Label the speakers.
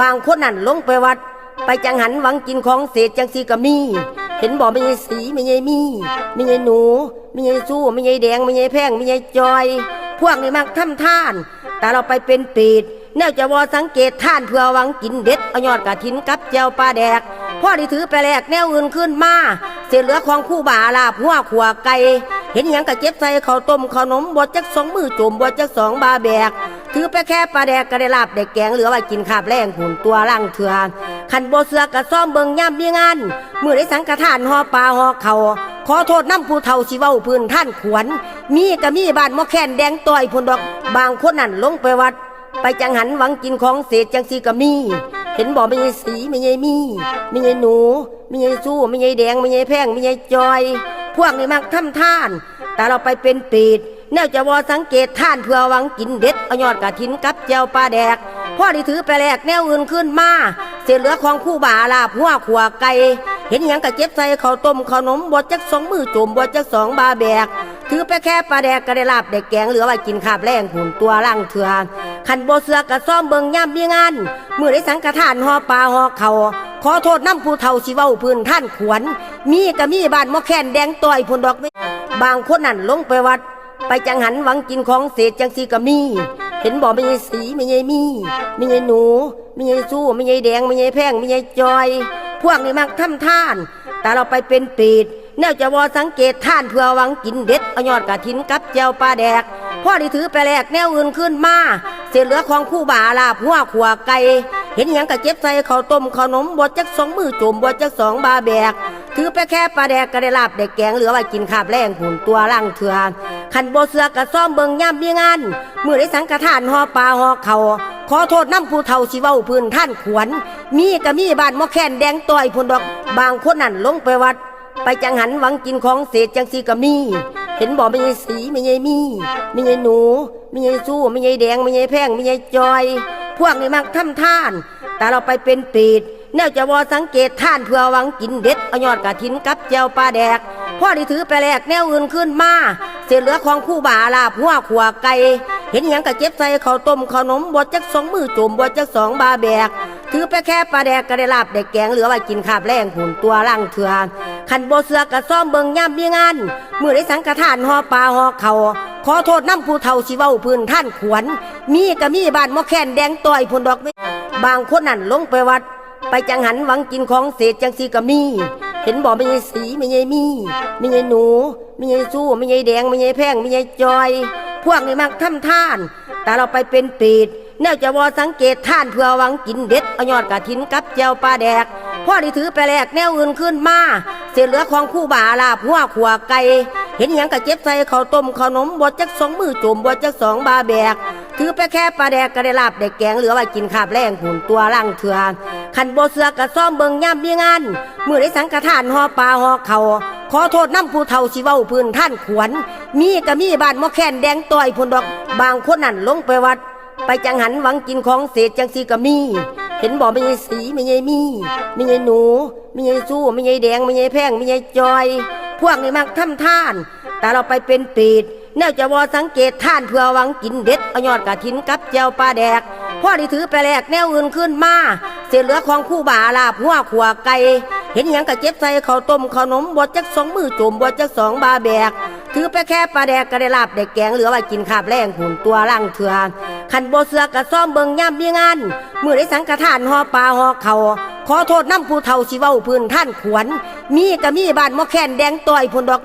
Speaker 1: บางคนนั่นลงไปวัด ไปจังหันหวังกินของเศษจังสีก็มี เห็นบอกไม่ใช่สีไม่ใช่มีไม่ใช่หนูไม่ใช่สู้ไม่ใช่แดงไม่ใช่แพงไม่ใช่จอย พวกนี้มักทำท่าน แต่เราไปเป็นปีดแนวจะวอสังเกตท่านเพื่อหวังกินเด็ดเอายอดกระถินกับเจียวปลาแดกพ่อที่ถือไปแลกแนวอื่นขึ้นมาเศษเหลือของคู่บาลาหัวขัวไก่เห็นหยังกะเจ็บใส่ข้าวต้มขนมบดจักสองมือจุ่มบดจักสองบาแบก ถือไปแค่ปลาแดกก็ได้ลาบได้แกงเหลือไว้กินขาบแรงหุ่นตัวล่างเถื่อขันโบเสือกระซ่อมเบิงย่ำมีงานมือได้สังกทานห่อปลาห่อเขาขอโทษน้ำผู้เฒ่าสิเว้าพื้นท่านขวน มีก็มีบ้านมอแคนแดงต่อยพุ่นดอกบางคนนั่นลงไปวัด ไปจังหันหวังกินของเศษจังสีก็มี เห็นบอกไม่ใช่สีไม่ใช่มีไม่ใช่หนูไม่ใช่สู้ไม่ใช่แดงไม่ใช่แพงไม่ใช่จอย พวกนี้มักทำท่าน แต่เราไปเป็นปีด แนวจะวอสังเกตท่านเพื่อหวังกินเด็ดเอายอดกะถินกับเจียวปลาแดกพ่อที่ถือไปแลกแนวอื่นขึ้นมาเศษเหลือของคู่บาลาบหัวขัวไก่เห็นหยังกะเจ็บใส่ข้าวต้มข้าวนมบดจักสองมือจุ่มบดจักสองบาแบก ถือไปแค่ปลาแดกก็ได้ลาบได้แกงเหลือไว้กินขาบแรงหุ่นตัวล่างเถื่อขันโบเสือกะซ่อมเบิงย่ำมีงานมือได้สังกทานหอปลาหอเขาขอโทษน้ำผู้เฒ่าสิเว้าพื้นท่านขวน มีก็มีบ้านมอแคนแดงต่อยพุ่นดอก บางคนนั่นลงไปวัด ไปจังหันหวังกินของเศษจังสีก็มี เห็นบอกไม่ใช่สีไม่ใช่มีไม่ใช่หนูไม่ใช่สู้ไม่ใช่แดงไม่ใช่แพงไม่ใช่จอย พวกนี้มักทำท่าน แต่เราไปเป็นปีดแนวจะวอสังเกตท่านเพื่อหวังกินเด็ดเอยอดกระถินกับเจียวปลาแดกพ่อที่ถือไปแลกแนวอื่นขึ้นมาเศษเหลือของคู่บาลาบหัวขัวไก่เห็นหยังกะเจ็บใส่ข้าวต้มขนมบดจักสองมือจุ่มบดจักสองบาแบกถือไปแค่ปลาแดกก็ได้ลาบได้แกงเหลือไว้กินขาบแรงหุ่นตัวล่างเถื่อขันโบเสือกะซ่อมเบิงย่ำมีงานมือได้สังกทานหอปลาหอเขาขอโทษน้ำผู้เฒ่าสิเว้าพื้นท่านขวน มีก็มีบ้านมอแคนแดงต่อยพุ่นดอกบางคนนั่นลงไปวัด ไปจังหันหวังกินของเศษจังสีก็มี เห็นบอกไม่ใช่สีไม่ใช่มีไม่ใช่หนูไม่ใช่สู้ไม่ใช่แดงไม่ใช่แพงไม่ใช่จอย พวกนี้มักทำท่าน แต่เราไปเป็นปีดแนวจะวอสังเกตท่านเพื่อหวังกินเด็ดเอายอดกะถินกับเจียวปลาแดกพ่อที่ถือไปแลกแนวอื่นขึ้นมา เศษเหลือของคู่บาลาหัวขัวไก่เห็นหยังกะเจ็บใส่ข้าวต้มขนมบดจักสองมือจุ่มบดจักสองบาแบกถือไปแค่ปลาแดกก็ได้ลาบได้แกงเหลือไว้กินขาบแรงหุ่นตัวล่างเถื่อขันโบเสือกะซ่อมเบิงย่ำมีงานมือได้สังกทานห่อปลาห่อเขาขอโทษน้ำผู้เฒ่าสิเว้าพื้นท่านขวน มีก็มีบ้านมอแคนแดงต่อยพุ่นดอกไม่บางคนนั่นลงไปวัด ไปจังหันหวังกินของเศษจังสีก็มี เห็นบอกไม่ใช่สีไม่ใช่มีไม่ใช่หนูไม่ใช่สู้ไม่ใช่แดงไม่ใช่แพงไม่ใช่จอย พวกนี้มักทำท่าน แต่เราไปเป็นปีดแนวจะวอสังเกตท่านเพื่อหวังกินเด็ดเอายอดกระถินกับเจียวปลาแดกพ่อที่ถือไปแลกแนวอื่นขึ้นมาเศษเหลือของคู่บาลาบหัวขัวไก่เห็นหยังกะเจ็บใส่ข้าวต้มขนมบดจักสองมือจุ่มบดจักสองบาแบก ถือไปแค่ปลาแดกก็ได้ลาบได้แกงเหลือไว้กินขาบแรงหุ่นตัวล่างเถื่อ ขันโบเสือกะซ่อมเบิงย่ำมีงาน มือได้สังกทานหอปลาหอเขาขอโทษน้ำผู้เฒ่าสิเว้าพื้นท่านขวน มีก็มีบ้านมอแคนแดงต่อยพนดอกบางคนนั่นลงไปวัด ไปจังหันหวังกินของเศษจังสีก็มี เห็นบอกไม่ใช่สีไม่ใช่มีไม่ใช่หนูไม่ใช่สู้ไม่ใช่แดงไม่ใช่แพงไม่ใช่จอย พวกนี้มักทำท่าน แต่เราไปเป็นปีดแนวจะวอสังเกตท่านเพื่อหวังกินเด็ดเอายอดกะถินกับเจียวปลาแดกพ่อที่ถือไปแลกแนวอื่นขึ้นมา เศษเหลือของคู่บาลาหัวขัวไก่เห็นหยังกะเจ็บใส่ข้าวต้มขนมบดจักสองมือจุ่มบดจักสองบาแบกถือไปแค่ปลาแดกก็ได้ลาบได้แกงเหลือไว้กินขาบแรงหุ่นตัวล่างเถื่อขันโบเสือกะซ่อมเบิงย่ำมีงานมือได้สังกทานหอปลาหอเขาขอโทษน้ำผู้เฒ่าสิเว้าพื้นท่านขวนมีก็มีบ้านมอแคนแดงต่อยพุ่นดอก